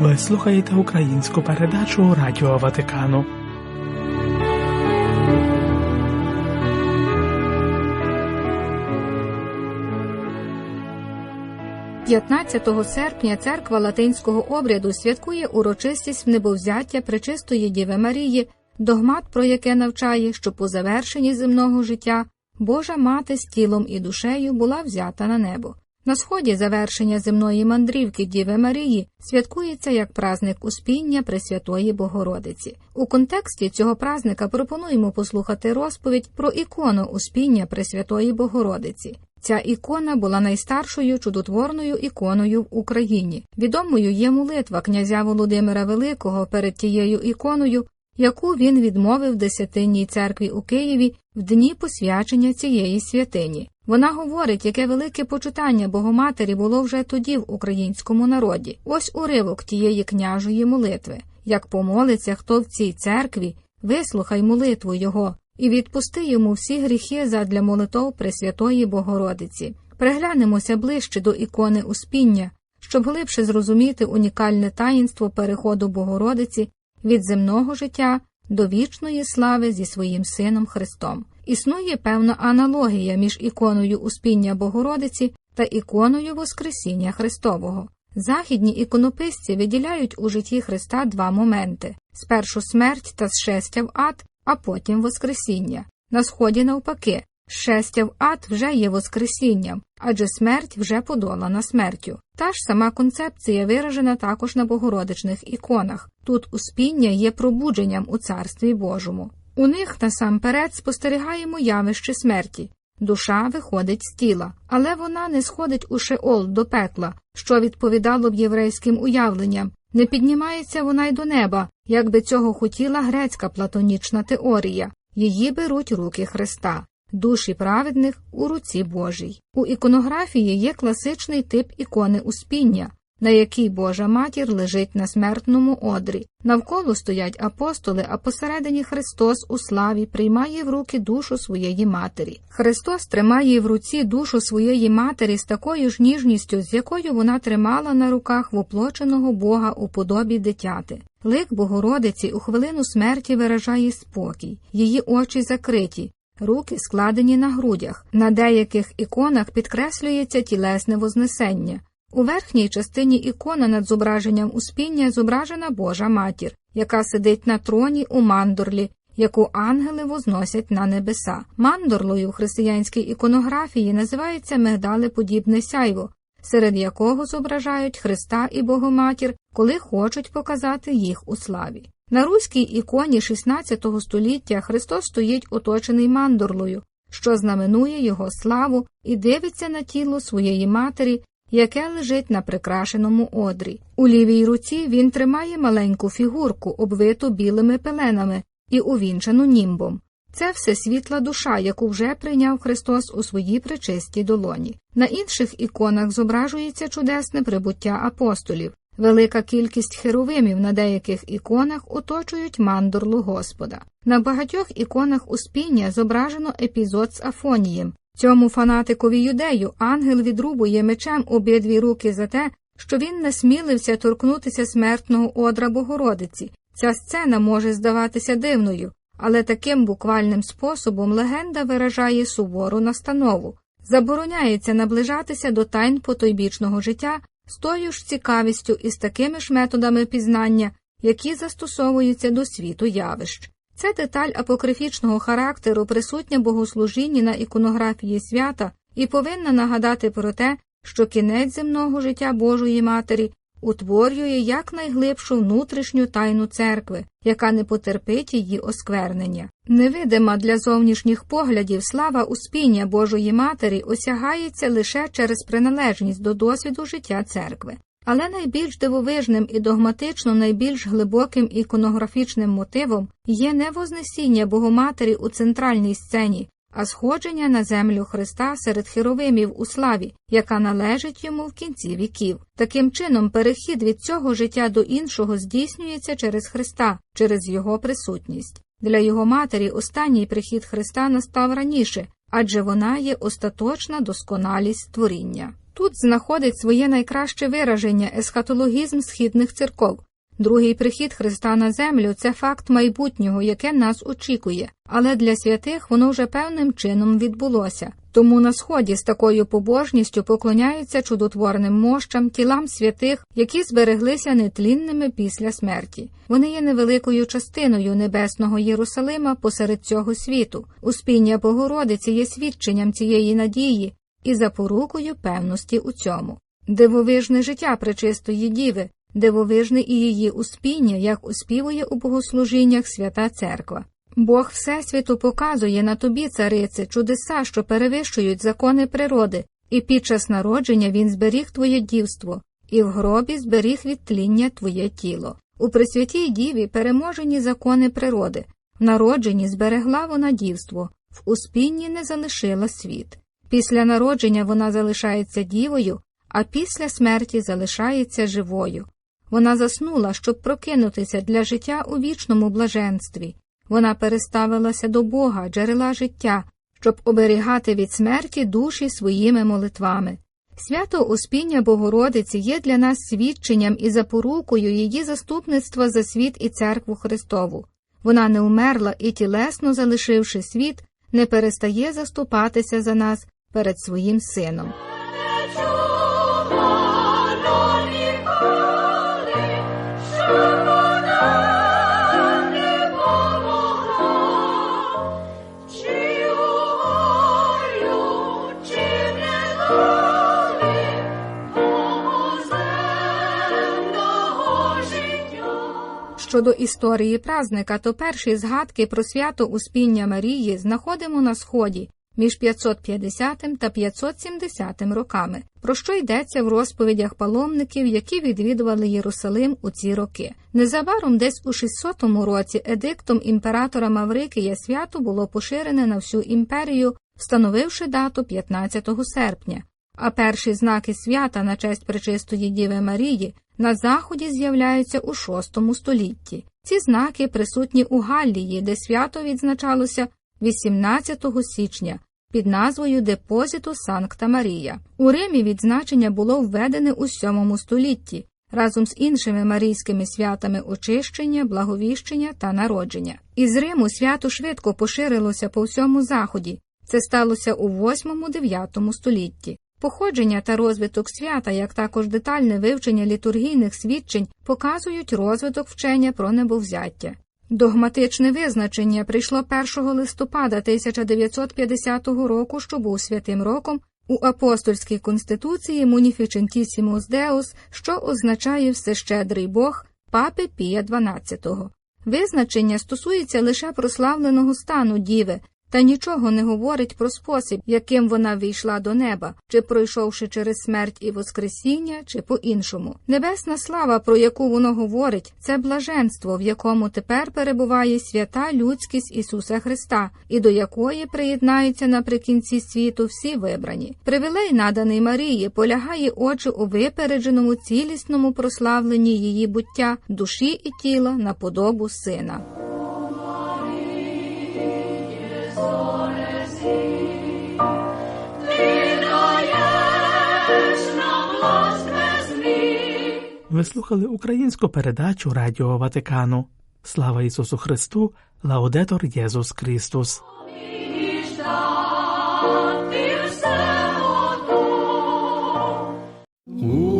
Ви слухаєте українську передачу Радіо Ватикану. – 15 серпня церква латинського обряду святкує урочистість небовзяття Пречистої Діви Марії, догмат, про яке навчає, що по завершенні земного життя Божа мати з тілом і душею була взята на небо. На сході завершення земної мандрівки Діви Марії святкується як праздник Успіння Пресвятої Богородиці. У контексті цього празника пропонуємо послухати розповідь про ікону Успіння Пресвятої Богородиці. Ця ікона була найстаршою чудотворною іконою в Україні. Відомою є молитва князя Володимира Великого перед тією іконою, яку він відмовив десятинній церкві у Києві в дні посвячення цієї святині. Вона говорить, яке велике почитання Богоматері було вже тоді в українському народі. Ось уривок тієї княжої молитви. Як помолиться хто в цій церкві, вислухай молитву його і відпусти йому всі гріхи задля молитов Пресвятої Богородиці. Приглянемося ближче до ікони Успіння, щоб глибше зрозуміти унікальне таїнство переходу Богородиці від земного життя до вічної слави зі своїм сином Христом. Існує певна аналогія між іконою Успіння Богородиці та іконою Воскресіння Христового. Західні іконописці виділяють у житті Христа два моменти спершу смерть та зшестя в ад, а потім Воскресіння. На сході, навпаки, щастя в ад вже є Воскресінням, адже смерть вже подолана смертю. Та ж сама концепція виражена також на богородичних іконах. Тут успіння є пробудженням у Царстві Божому. У них насамперед спостерігаємо явище смерті. Душа виходить з тіла, але вона не сходить у шеол до пекла, що відповідало б єврейським уявленням. Не піднімається вона й до неба, як би цього хотіла грецька платонічна теорія. Її беруть руки Христа, душі праведних у руці Божій. У іконографії є класичний тип ікони успіння, на якій Божа матір лежить на смертному одрі. Навколо стоять апостоли, а посередині Христос у славі приймає в руки душу своєї матері. Христос тримає в руці душу своєї матері з такою ж ніжністю, з якою вона тримала на руках воплоченого Бога у подобі дитяти. Лик Богородиці у хвилину смерті виражає спокій, її очі закриті. Руки складені на грудях. На деяких іконах підкреслюється тілесне вознесення. У верхній частині ікона над зображенням успіння зображена Божа матір, яка сидить на троні у мандорлі, яку ангели возносять на небеса. Мандорлою в християнській іконографії називається мигдалеподібне сяйво, серед якого зображають Христа і Богоматір, коли хочуть показати їх у славі. На руській іконі XVI століття Христос стоїть оточений мандорлою, що знаменує його славу і дивиться на тіло своєї матері, яке лежить на прикрашеному одрі. У лівій руці він тримає маленьку фігурку, обвиту білими пеленами і увінчану німбом. Це все світла душа, яку вже прийняв Христос у своїй причистій долоні. На інших іконах зображується чудесне прибуття апостолів. Велика кількість херовимів на деяких іконах оточують мандорлу Господа. На багатьох іконах успіння зображено епізод з Афонієм. Цьому фанатикові юдею ангел відрубує мечем обидві руки за те, що він насмілився торкнутися смертного одра Богородиці. Ця сцена може здаватися дивною, але таким буквальним способом легенда виражає сувору настанову. Забороняється наближатися до тайн потойбічного життя з тою ж цікавістю і з такими ж методами пізнання, які застосовуються до світу явищ. Ця деталь апокрифічного характеру присутня богослужінні на іконографії свята і повинна нагадати про те, що кінець земного життя Божої Матері утворює якнайглибшу внутрішню тайну церкви, яка не потерпить її осквернення. Невидима для зовнішніх поглядів слава успіння Божої Матері осягається лише через приналежність до досвіду життя церкви. Але найбільш дивовижним і догматично найбільш глибоким іконографічним мотивом є не вознесіння Богоматері у центральній сцені, а сходження на землю Христа серед херовимів у славі, яка належить йому в кінці віків. Таким чином, перехід від цього життя до іншого здійснюється через Христа, через Його присутність. Для його матері останній прихід Христа настав раніше, адже вона є остаточна досконалість творіння. Тут знаходить своє найкраще вираження есхатологізм східних церков. Другий прихід Христа на землю це факт майбутнього, яке нас очікує, але для святих воно вже певним чином відбулося. Тому на сході з такою побожністю поклоняються чудотворним мощам, тілам святих, які збереглися нетлінними після смерті. Вони є невеликою частиною небесного Єрусалима посеред цього світу. Успіння Богородиці є свідченням цієї надії і запорукою певності у цьому. Дивовижне життя пречистої діви, дивовижне і її успіння, як успівує у богослужіннях свята церква. Бог Всесвіту показує на тобі, царице, чудеса, що перевищують закони природи, і під час народження він зберіг твоє дівство, і в гробі зберіг від тління твоє тіло. У Пресвятій Діві переможені закони природи, в народженні зберегла вона дівство, в успінні не залишила світ. Після народження вона залишається дівою, а після смерті залишається живою. Вона заснула, щоб прокинутися для життя у вічному блаженстві. Вона переставилася до Бога, джерела життя, щоб оберігати від смерті душі своїми молитвами. Свято Успіння Богородиці є для нас свідченням і запорукою її заступництва за світ і церкву Христову. Вона не умерла і, тілесно залишивши світ, не перестає заступатися за нас перед своїм сином. Щодо історії празника, то перші згадки про свято Успіння Марії знаходимо на сході між 550 та 570 роками, про що йдеться в розповідях паломників, які відвідували Єрусалим у ці роки. Незабаром, десь у 600 році, едиктом імператора Маврикія свято було поширене на всю імперію, встановивши дату 15 серпня. А перші знаки свята на честь Пречистої Діви Марії на заході з'являються у VI столітті. Ці знаки присутні у Галлії, де свято відзначалося 18 січня під назвою Депозиту Санкта Марія. У Римі відзначення було введене у VII столітті разом з іншими марійськими святами очищення, благовіщення та народження. Із Риму свято швидко поширилося по всьому заході. Це сталося у VIII-IX столітті. Походження та розвиток свята, як також детальне вивчення літургійних свідчень, показують розвиток вчення про небовзяття. Догматичне визначення прийшло 1 листопада 1950 року, що був святим роком у апостольській конституції Munificentissimus Deus, що означає всещедрий Бог папи Пія XII. Визначення стосується лише прославленого стану діви, та нічого не говорить про спосіб, яким вона війшла до неба, чи пройшовши через смерть і Воскресіння, чи по-іншому. Небесна слава, про яку воно говорить, це блаженство, в якому тепер перебуває свята людськість Ісуса Христа, і до якої приєднаються наприкінці світу всі вибрані. Привілей, наданий Марії, полягає отже у випередженому цілісному прославленні її буття, душі і тіла на подобу сина. Ви слухали українську передачу Радіо Ватикану. Слава Ісусу Христу! Лаудетор Єсус Христос! Уснула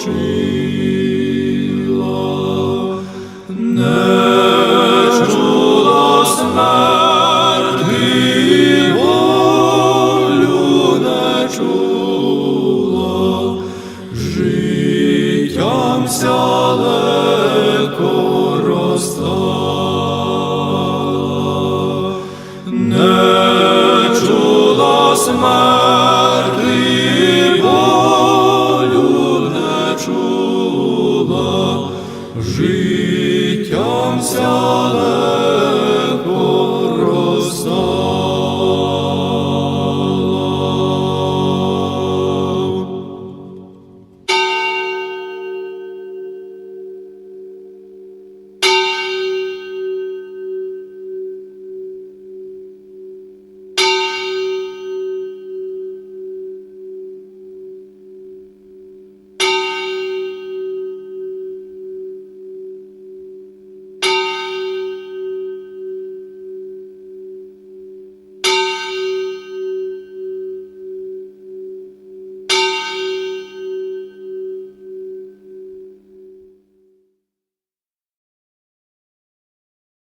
спочила, не